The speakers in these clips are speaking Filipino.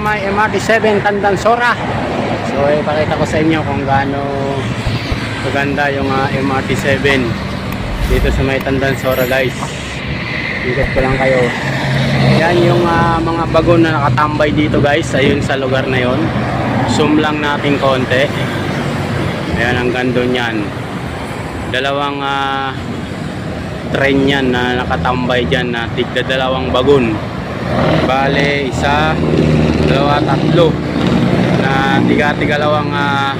MRT7 Tandansora. So ipakita ko sa inyo kung gaano maganda yung ah, MRT7 dito sa may Tandansora guys. Ikot ko lang kayo. Yan yung ah, mga bagon na nakatambay dito guys. Ayun sa lugar na yon. Zoom lang natin konti. Ayan ang gando niyan. Dalawang ah, train yan na nakatambay dyan na tigda dalawang bagon. Bale, isa, dalawa, tatlo na tiga-tigalawang uh,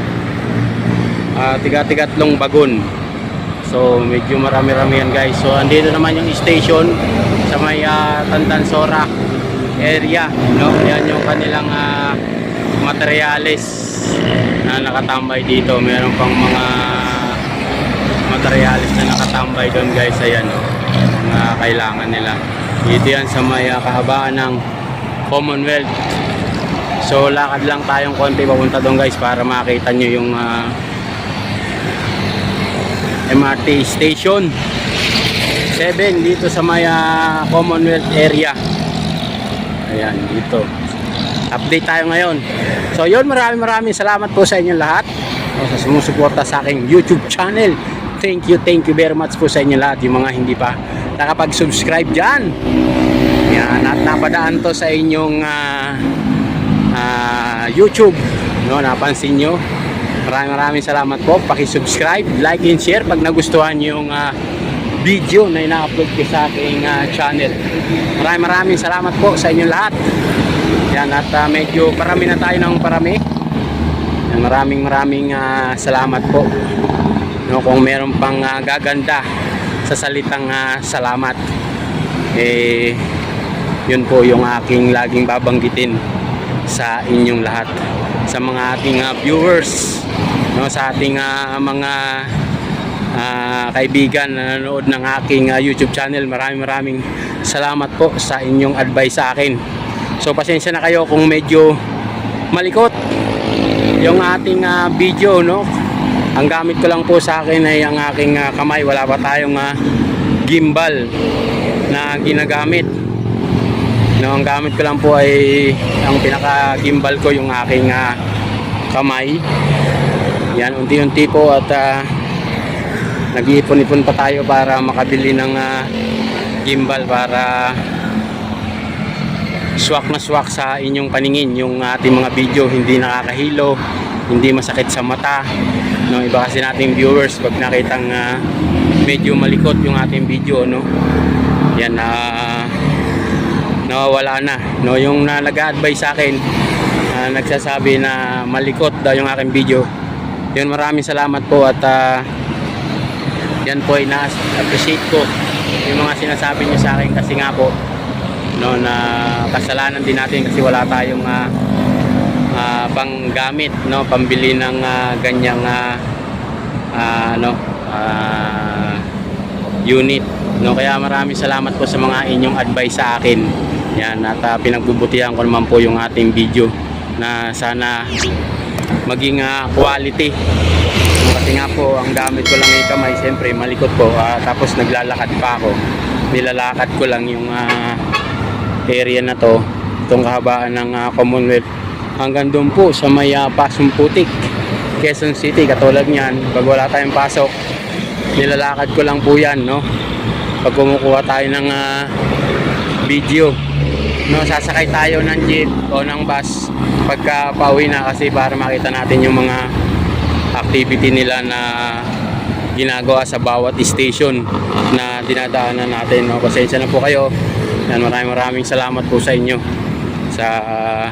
uh, tiga-tigatlong bagon. So, medyo marami-rami yan guys. So, andito naman yung station sa may uh, Tandansora area. No? Yan yung kanilang uh, materyales na nakatambay dito. Meron pang mga materialis na nakatambay doon guys ayan o mga kailangan nila dito yan sa may ah, kahabaan ng Commonwealth so lakad lang tayong konti papunta doon guys para makita nyo yung ah, MRT station. 7 dito sa may ah, Commonwealth area. Ayan dito. Update tayo ngayon. So yun maraming maraming salamat po sa inyong lahat. O, sa sumusuporta sa aking YouTube channel. Thank you thank you very much po sa inyo lahat. Yung mga hindi pa nakapag-subscribe dyan. Yan at napadaan to sa inyong ah, ah, YouTube. No napansin nyo. Maraming maraming salamat po. Paki-subscribe like and share pag nagustuhan yung ah, video na ina-upload ko sa aking ah, channel. Maraming maraming salamat po sa inyong lahat. Yan at ah, medyo parami na tayo ng parami. Yan, maraming maraming ah, salamat po. No, kung meron pang ah, gaganda sa salitang ah, salamat eh yun po yung aking laging babanggitin sa inyong lahat sa mga ating ah, viewers no sa ating ah, mga ah, kaibigan na nanonood ng aking ah, YouTube channel. Maraming maraming salamat po sa inyong advice sa akin. So pasensya na kayo kung medyo malikot yung ating ah, video no? Ang gamit ko lang po sa akin ay ang aking ah, kamay. Wala pa tayong ah, gimbal na ginagamit no ang gamit ko lang po ay ang pinaka gimbal ko yung aking ah, kamay. Yan unti-unti po at ah, nag-iipon-ipon pa tayo para makabili ng ah, gimbal para swak na swak sa inyong paningin. Yung ating mga video hindi nakakahilo hindi masakit sa mata. No iba kasi nating viewers pag nakitang ah, medyo malikot yung ating video no? Yan na nawawala na no? Yung na nag-advise sa akin ah, nagsasabi na malikot daw yung aking video. Yun maraming salamat po at ah, yan po ay na-appreciate ko yung mga sinasabi niyo sa akin kasi nga po no? Na kasalanan din natin kasi wala tayong ah, ah, panggamit no? Pambili ng ah, ganyang ah, ano ah, unit no? Kaya maraming salamat po sa mga inyong advice sa akin yan at ah, pinagbubutihan ko naman po yung ating video na sana maging ah, quality. Kasi nga po ang gamit ko lang yung kamay siyempre malikot po ah, tapos naglalakad pa ako. Nilalakad ko lang yung ah, area na to itong kahabaan ng ah, Commonwealth. Hanggang doon po sa may uh, Pasong Putik Quezon City. Katulad niyan pag wala tayong pasok nilalakad ko lang po yan no? Pag kumukuha tayo ng ah, video no sasakay tayo ng jeep o ng bus pagka pauwi na kasi para makita natin yung mga activity nila na ginagawa sa bawat station na dinadaanan natin no pasensya na po kayo yan maraming maraming salamat po sa inyo sa ah,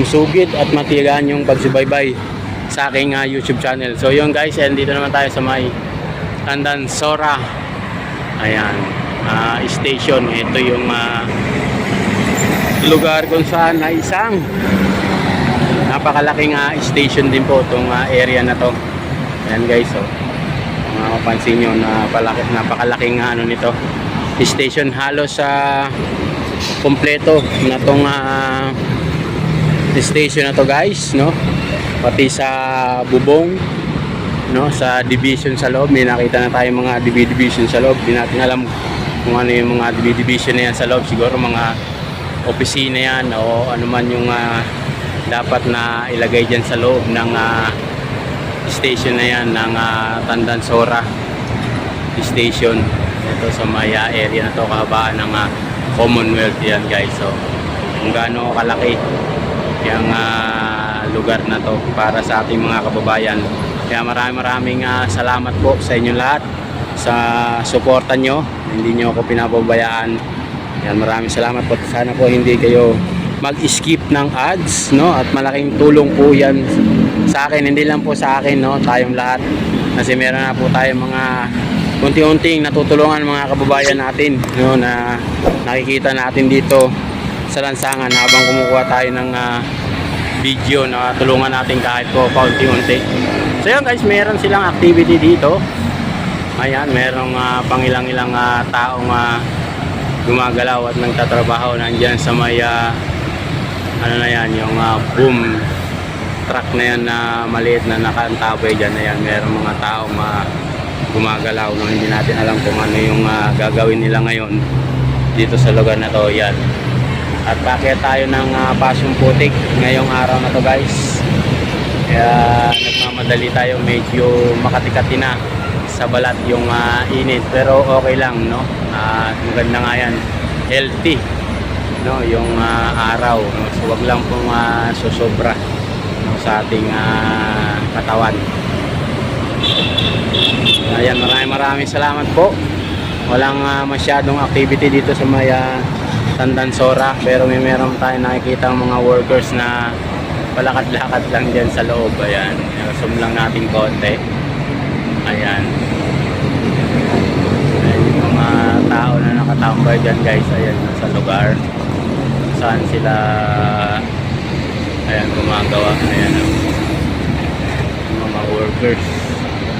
musugid at matigaan yung pagsubaybay sa aking ah, YouTube channel. So yun guys, and dito naman tayo sa may Tandan Sora. Ayan, ah, station. Ito yung ah, lugar kung saan na isang napakalaking ah, station din po itong ah, area na to. Ayan guys, oh. Mga mapansin nyo na palaki, napakalaking ah, ano nito. Station halos sa kompleto na tong ah, station na to guys no pati sa bubong no sa division sa loob may nakita na tayo mga divi- division sa loob di natin alam kung ano yung mga divi- division na yan sa loob. Siguro mga opisina yan o ano man yung ah, dapat na ilagay dyan sa loob ng ah, station na yan ng ah, Tandansora station. Ito sa maya area na to kahabaan ng ah, Commonwealth yan guys. So kung gaano kalaki yung ah, lugar na to para sa ating mga kababayan. Kaya maraming maraming ah, salamat po sa inyo lahat sa suporta nyo. Hindi nyo ako pinapabayaan. Yan maraming salamat po. Sana po hindi kayo mag-skip ng ads no? At malaking tulong po yan sa akin. Hindi lang po sa akin no? Tayong lahat. Kasi meron na po tayong mga unti-unting natutulungan mga kababayan natin no? Na nakikita natin dito sa lansangan habang kumukuha tayo ng ah, video na tulungan natin kahit po paunti-unti. So yun guys. Meron silang activity dito ayan merong ah, pangilang-ilang ah, taong ah, gumagalaw at nagtatrabaho nandyan sa may ah, ano na yan yung ah, boom truck na yan na maliit na nakaantabay dyan. Ayan merong mga taong ah, gumagalaw na hindi natin alam kung ano yung ah, gagawin nila ngayon dito sa lugar na to. Yan at pakyat tayo ng uh, pasong putik ngayong araw na to guys? Kaya nagmamadali tayo medyo makatikati na sa balat yung ah, init. Pero okay lang no? Ah, maganda nga yan. Healthy no? Yung ah, araw no? so wag lang pong uh, susobra no, sa ating ah, katawan. Ayan maraming maraming salamat po. Walang ah, masyadong activity dito sa may ah, Tandansora pero may meron tayo nakikita mga workers na palakad-lakad lang dyan sa loob. Ayan zoom lang natin konti. Ayan yung mga tao na nakatambay dyan guys ayan sa lugar saan sila ayan gumagawa ayan oh. mga workers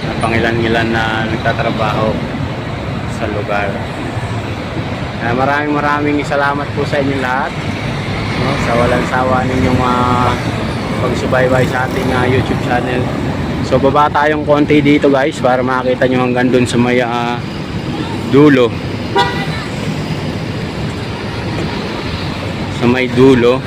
na pangilan-ilan na nagtatrabaho sa lugar Ah, maraming maraming salamat po sa inyo lahat no, sa walang sawa ninyong uh, pagsubaybay sa ating ah, YouTube channel. So baba tayong konti dito guys para makita nyo hanggang dun sa may ah, dulo. Sa may dulo.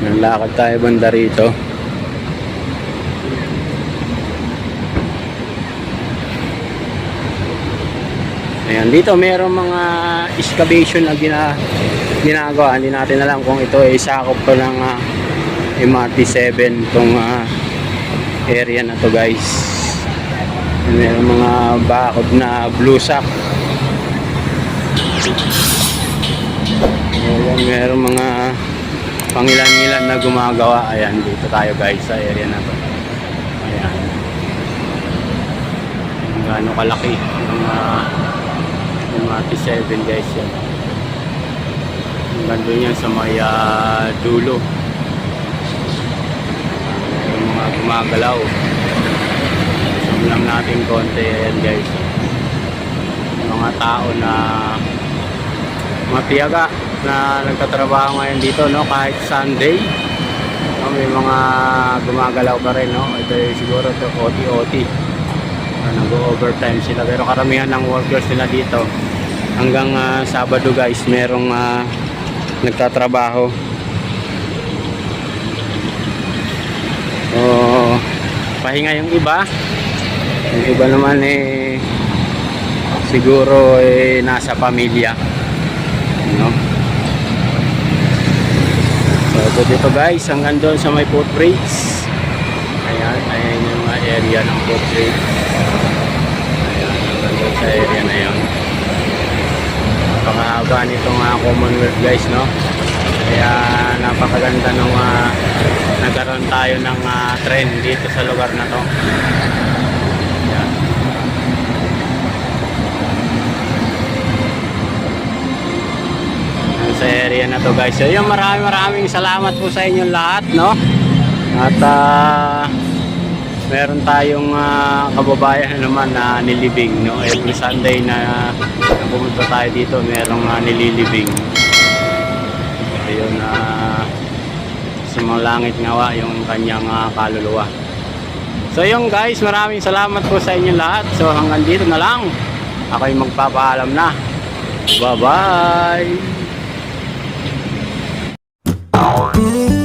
Nalakad tayo banda rito. Ayan, dito mayroong mga excavation na gina, ginagawa. Hindi natin alam kung ito ay sakop pa ng uh, MRT7 itong ah, area na to guys. Mayroong mga bakod na blue sack. Ayan, mayroong mga pangilan-ilan na gumagawa. Ayan, dito tayo guys sa area na to. Ayan. Gaano kalaki ang uh, yung MRT7 guys yan hanggang doon yan sa may ah, dulo yung mga gumagalaw lang natin konti yan guys. Mga tao na mga tiyaga na nagtatrabaho ngayon dito no? Kahit Sunday no, may mga gumagalaw pa rin no? Ito yung siguro to OT-OT. Uh, nag-overtime sila. Pero karamihan ng workers nila dito hanggang ah, Sabado guys merong ah, nagtatrabaho. So pahinga yung iba yung iba naman eh siguro eh nasa pamilya. No? So ito dito guys hanggang doon sa may footbridge ayan ayan yung area ng footbridge ayan hanggang doon sa area na yun. Napakahaba nitong uh, Commonwealth guys no? Kaya napakaganda nung uh, nagkaroon tayo ng uh, trend dito sa lugar na to Ayan. Yan sa area na to guys. So yun maraming maraming salamat po sa inyong lahat no? At ah meron tayong ah, kababayan naman na nilibing no? Every Sunday na, na pumunta tayo dito merong uh, nililibing. Ayun na sa mga langit ngawa yung kanyang ah, kaluluwa. So yun guys maraming salamat po sa inyo lahat. So hanggang dito na lang. Ako'y magpapaalam na. Bye-bye! Bye.